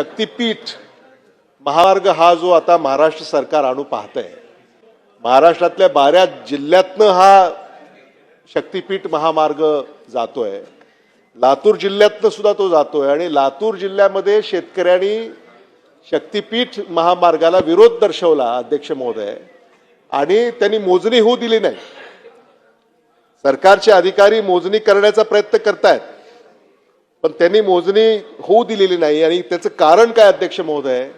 शक्तीपीठ महामार्ग हा जो आता महाराष्ट्र सरकार आणू पाहतंय महाराष्ट्रातल्या बऱ्याच जिल्ह्यातनं हा शक्तीपीठ महामार्ग जातोय. लातूर जिल्ह्यातनं सुद्धा तो जातोय आणि लातूर जिल्ह्यामध्ये शेतकऱ्यांनी शक्तीपीठ महामार्गाला विरोध दर्शवला अध्यक्ष महोदय. आणि त्यांनी मोजणी होऊ दिली नाही. सरकारचे अधिकारी मोजणी करण्याचा प्रयत्न करतायत. पण त्यांनी मोजणी होऊ दिलेली नाही आणि त्याचं कारण काय अध्यक्ष महोदय?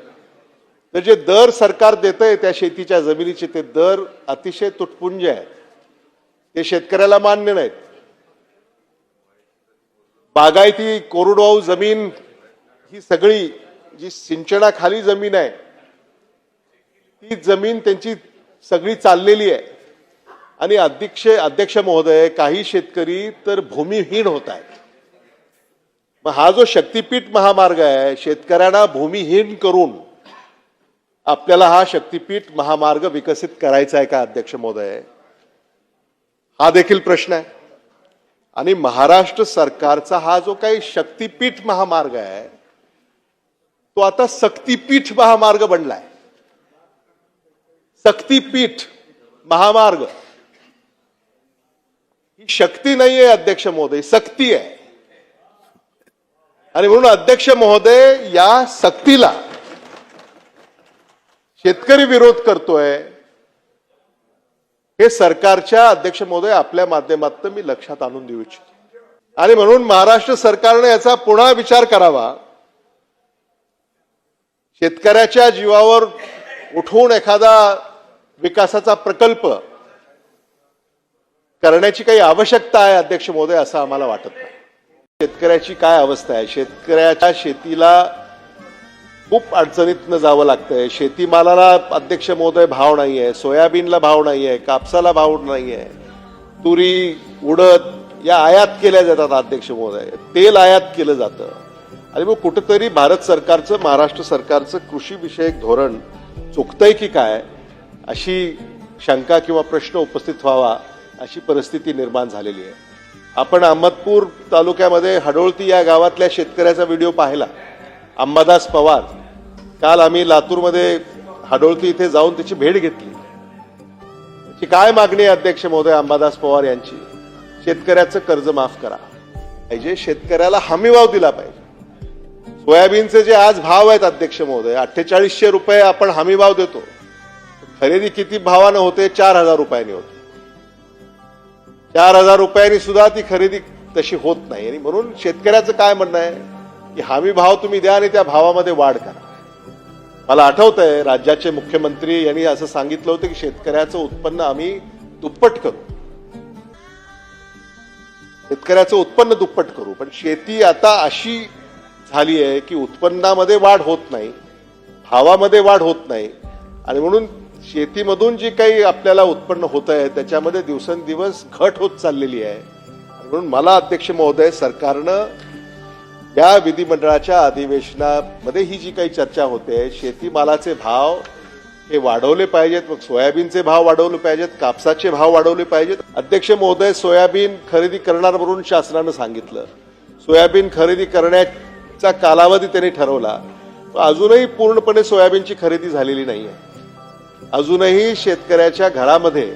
तर जे दर सरकार देतंय त्या शेतीच्या जमिनीचे ते दर अतिशय तुटपुंज आहेत. ते शेतकऱ्याला मान्य नाहीत. बागायती कोरडवाहू जमीन ही सगळी जी सिंचनाखाली जमीन आहे ती जमीन त्यांची सगळी चाललेली आहे. आणि अध्यक्ष अध्यक्ष महोदय काही शेतकरी तर भूमिहीन होत आहेत. मग हा जो शक्तीपीठ महामार्ग आहे शेतकऱ्यांना भूमिहीन करून आपल्याला हा शक्तीपीठ महामार्ग विकसित करायचा आहे का अध्यक्ष महोदय? हा देखील प्रश्न आहे. आणि महाराष्ट्र सरकारचा हा जो काही शक्तीपीठ महामार्ग आहे तो आता सक्तीपीठ महामार्ग बनलाय. सक्तीपीठ महामार्ग. ही शक्ती नाहीये अध्यक्ष महोदय सक्ती आहे. आणि म्हणून अध्यक्ष महोदय या सक्तीला शेतकरी विरोध करतोय हे सरकारच्या अध्यक्ष महोदय आपल्या माध्यमातून मी लक्षात आणून देऊ इच्छितो. आणि म्हणून महाराष्ट्र सरकारने याचा पुन्हा विचार करावा. शेतकऱ्याच्या जीवावर उठवून एखादा विकासाचा प्रकल्प करण्याची काही आवश्यकता आहे अध्यक्ष महोदय असं आम्हाला वाटत नाही. शेतकऱ्याची काय अवस्था आहे? शेतकऱ्याच्या शेतीला खूप अडचणीतनं जावं लागतंय. शेतीमालाला अध्यक्ष महोदय भाव नाही आहे सोयाबीनला भाव नाही आहे कापसाला भाव नाही आहे तुरी उडद या आयात केल्या जातात अध्यक्ष महोदय. तेल आयात केलं जातं. आणि मग कुठंतरी भारत सरकारचं महाराष्ट्र सरकारचं कृषी विषयक धोरण चुकतंय की काय? अशी शंका किंवा प्रश्न उपस्थित व्हावा अशी परिस्थिती निर्माण झालेली आहे. आपण अहमदपूर तालुक्यामध्ये हडोळती या गावातल्या शेतकऱ्याचा व्हिडिओ पाहिला. अंबादास पवार. काल आम्ही लातूरमध्ये हडोळती इथे जाऊन त्याची भेट घेतली. त्याची काय मागणी आहे अध्यक्ष महोदय अंबादास पवार यांची? शेतकऱ्याचं कर्ज माफ करा. पाहिजे शेतकऱ्याला हमीभाव दिला पाहिजे. सोयाबीनचे जे आज भाव आहेत अध्यक्ष महोदय अठ्ठेचाळीसशे रुपये आपण हमीभाव देतो. खरेदी किती भावानं होते? चार हजार रुपयांनी होते. चार हजार रुपयांनी सुद्धा ती खरेदी तशी होत नाही. आणि म्हणून शेतकऱ्याचं काय म्हणणं आहे? की हमी भाव तुम्ही द्या आणि त्या भावामध्ये वाढ करा. मला आठवत आहे राज्याचे मुख्यमंत्री यांनी असं सांगितलं होतं की शेतकऱ्याचं उत्पन्न आम्ही दुप्पट करू. शेतकऱ्याचं उत्पन्न दुप्पट करू. पण शेती आता अशी झाली आहे की उत्पन्नामध्ये वाढ होत नाही भावामध्ये वाढ होत नाही. आणि म्हणून शेतीमधून जी काही आपल्याला उत्पन्न होत आहे त्याच्यामध्ये दिवसेंदिवस घट होत चाललेली आहे. म्हणून मला अध्यक्ष महोदय सरकारनं या विधिमंडळाच्या अधिवेशनामध्ये ही जी काही चर्चा होते शेतीमालाचे भाव हे वाढवले पाहिजेत मग सोयाबीनचे भाव वाढवले पाहिजेत कापसाचे भाव वाढवले पाहिजेत. अध्यक्ष महोदय सोयाबीन खरेदी करणार म्हणून शासनानं सांगितलं. सोयाबीन खरेदी करण्याचा कालावधी त्यांनी ठरवला. अजूनही पूर्णपणे सोयाबीनची खरेदी झालेली नाही आहे अजूनही शेतकऱ्याच्या घरामध्ये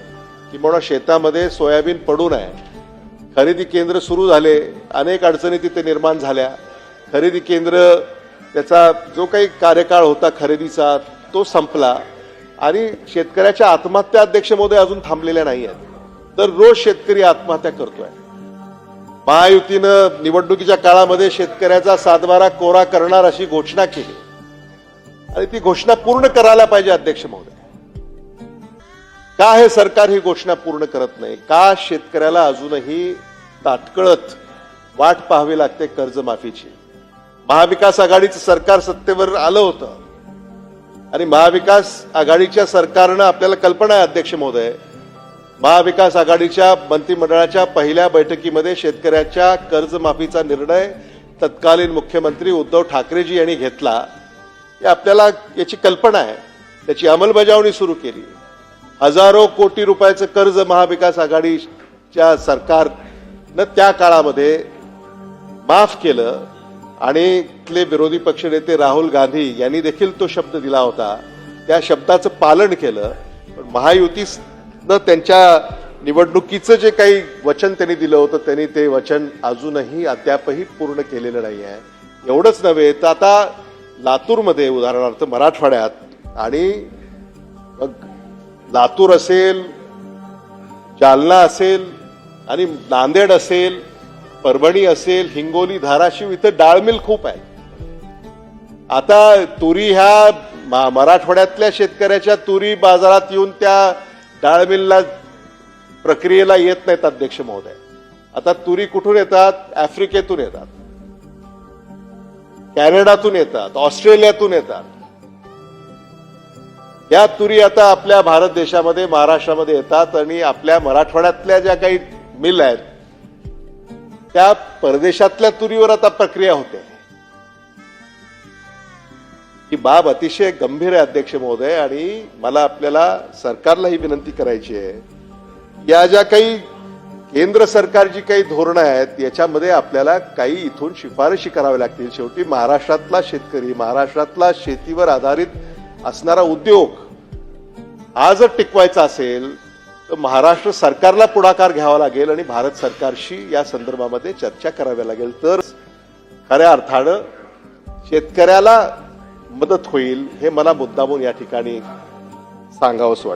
किंवा शेतामध्ये सोयाबीन पडून आहे खरेदी केंद्र सुरू झाले अनेक अडचणी तिथे निर्माण झाल्या. खरेदी केंद्र त्याचा जो काही कार्यकाळ होता खरेदीचा तो संपला. आणि शेतकऱ्याच्या आत्महत्या अध्यक्ष महोदय अजून थांबलेल्या नाही आहेत तर रोज शेतकरी आत्महत्या करतोय. महायुतीनं निवडणुकीच्या काळामध्ये शेतकऱ्याचा सातबारा कोरा करणार अशी घोषणा केली. आणि ती घोषणा पूर्ण करायला पाहिजे अध्यक्ष महोदय. का हे सरकार ही घोषणा पूर्ण करत नाही? का शेतकऱ्याला अजूनही ताटकळत वाट पाहावी लागते कर्जमाफीची? महाविकास आघाडीचं सरकार सत्तेवर आलं होतं. आणि महाविकास आघाडीच्या सरकारनं आपल्याला कल्पना आहे अध्यक्ष महोदय. महाविकास आघाडीच्या मंत्रिमंडळाच्या पहिल्या बैठकीमध्ये शेतकऱ्याच्या कर्जमाफीचा निर्णय तत्कालीन मुख्यमंत्री उद्धव ठाकरेजी यांनी घेतला. हे आपल्याला याची कल्पना आहे. त्याची अंमलबजावणी सुरू केली. हजारो कोटी रुपयाचं कर्ज महाविकास आघाडीच्या सरकारनं त्या काळामध्ये माफ केलं आणि इथले विरोधी पक्षनेते राहुल गांधी यांनी देखील तो शब्द दिला होता. त्या शब्दाचं पालन केलं. पण महायुतीनं त्यांच्या निवडणुकीचं जे काही वचन त्यांनी दिलं होतं त्यांनी ते वचन अजूनही अद्यापही पूर्ण केलेलं नाही आहे. एवढंच नव्हे तर आता लातूरमध्ये उदाहरणार्थ मराठवाड्यात आणि मग लातूर असेल जालना असेल आणि नांदेड असेल परभणी असेल हिंगोली धाराशिव इथं डाळमिल खूप आहे. आता तुरी ह्या मराठवाड्यातल्या शेतकऱ्याच्या तुरी बाजारात येऊन त्या डाळमिलला प्रक्रियेला येत नाहीत अध्यक्ष महोदय. आता तुरी कुठून येतात? आफ्रिकेतून येतात. कॅनडातून येतात. ऑस्ट्रेलियातून येतात. या तुरी आता आपल्या भारत देशामध्ये महाराष्ट्रामध्ये येतात आणि आपल्या मराठवाड्यातल्या ज्या काही मिल आहेत त्या परदेशातल्या तुरीवर आता प्रक्रिया होते. ही बाब अतिशय गंभीर आहे अध्यक्ष महोदय आणि मला आपल्याला सरकारला ही विनंती करायची आहे. या ज्या काही केंद्र सरकारची काही धोरणं आहेत याच्यामध्ये आपल्याला काही इथून शिफारशी कराव्या लागतील. शेवटी महाराष्ट्रातला शेतकरी महाराष्ट्रातला शेतीवर आधारित असणारा उद्योग आज टिकवायचा असेल तर महाराष्ट्र सरकारला पुढाकार घ्यावा लागेल आणि भारत सरकारशी या संदर्भामध्ये चर्चा करावी लागेल. तर खऱ्या अर्थानं शेतकऱ्याला मदत होईल हे मला मुद्दामून या ठिकाणी सांगावंच वाटतं.